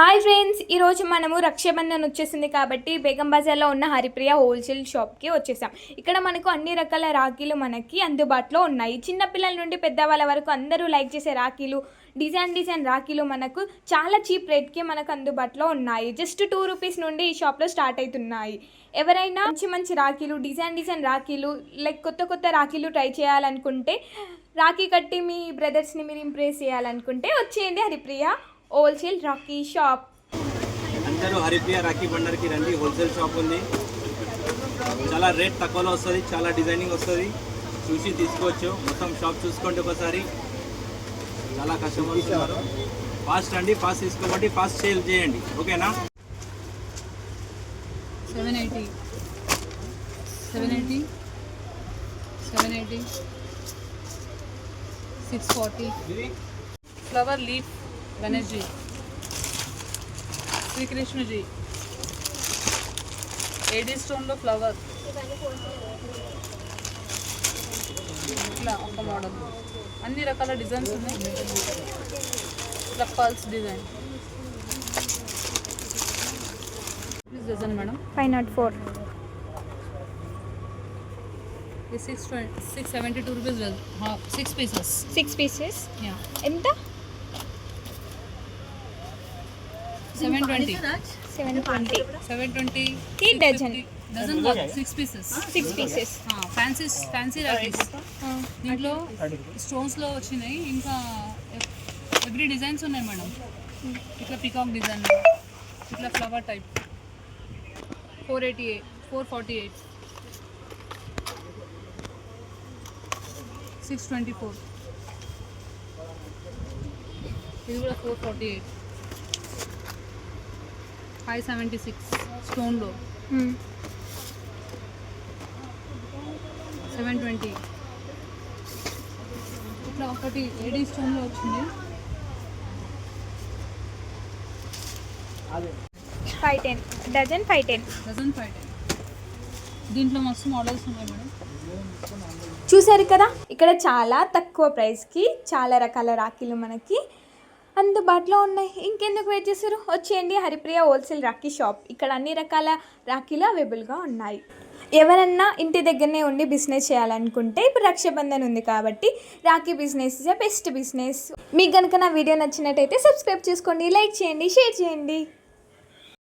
Hi friends ఈరోజు మనము రక్షాబంధన్ వచ్చేసింది కాబట్టి బేగం బజార్లో ఉన్న హరిప్రియ హోల్సేల్ షాప్కి వచ్చేసాం. ఇక్కడ మనకు అన్ని రకాల రాఖీలు మనకి అందుబాటులో ఉన్నాయి. చిన్నపిల్లల నుండి పెద్దవాళ్ళ వరకు అందరూ లైక్ చేసే రాఖీలు డిజైన్ డిజైన్ రాఖీలు మనకు చాలా చీప్ రేట్కి మనకు అందుబాటులో ఉన్నాయి. జస్ట్ టూ రూపీస్ నుండి ఈ షాప్లో స్టార్ట్ అవుతున్నాయి. ఎవరైనా మంచి మంచి రాఖీలు డిజైన్ డిజైన్ రాఖీలు లైక్ కొత్త కొత్త రాఖీలు ట్రై చేయాలనుకుంటే రాఖీ కట్టి మీ బ్రదర్స్ని మీరు ఇంప్రెస్ చేయాలనుకుంటే వచ్చేయండి హరిప్రియ. Wholesale Rakhi shop. అందరూ హరిప్రియ రాఖీ బండర్కి రండి హోల్సేల్ షాప్ ఉంది. చాలా రేట్ తక్కువలో వస్తుంది చాలా డిజైనింగ్ వస్తుంది. చూసి తీసుకోవచ్చు మొత్తం షాప్ చూసుకోండి ఒకసారి. చాలా కస్టమర్స్ ఉన్నారు. ఫాస్ట్ రండి ఫాస్ట్ తీసుకోబట్టి ఫాస్ట్ సేల్ చేయండి. ఓకేనా? Seven eighty. Seven eighty. Seven eighty. Six forty. Flower leaf. Ganeshji Shrikrishnaji. A D స్టోన్లో flower. ఇట్లా ఒక మోడల్. అన్ని రకాల డిజైన్స్ ఉన్నాయి. ఇట్లా pearls design. Design madam five not four six six seventy two rupees six pieces six pieces yeah ఎంత? Seven twenty seven twenty seven twenty ఈ dozen dozen కాదు six pieces six pieces fancy fancy rakhis దీంట్లో స్టోన్స్లో వచ్చినాయి. ఇంకా every designs ఉన్నాయి madam. ఇట్లా peacock design ఇట్లా flower type four eighty eight four forty eight six twenty four ఇది కూడా four forty eight five seventy six స్టోన్లో. Seven twenty. ఇట్లా ఒకటి ఏడీ స్టోన్లో వచ్చింది. Five ten. Dozen five ten. Dozen five ten. దీంట్లో మస్తు మోడల్స్ ఉన్నాయి మేడం. చూసారు కదా? ఇక్కడ చాలా తక్కువ ప్రైస్కి చాలా రకాల రాఖీలు మనకి అందుబాటులో ఉన్నాయి. ఇంకెందుకు వెయిట్ చేశారు? వచ్చేయండి. హరిప్రియ హోల్సేల్ రాఖీ షాప్ ఇక్కడ అన్ని రకాల రాఖీలు అవైలబుల్గా ఉన్నాయి. ఎవరన్నా ఇంటి దగ్గరనే ఉండి బిజినెస్ చేయాలనుకుంటే ఇప్పుడు రక్షాబంధన్ ఉంది కాబట్టి rakhi business is best business మీకు కనుక నా వీడియో నచ్చినట్టయితే సబ్స్క్రైబ్ చేసుకోండి లైక్ చేయండి షేర్ చేయండి.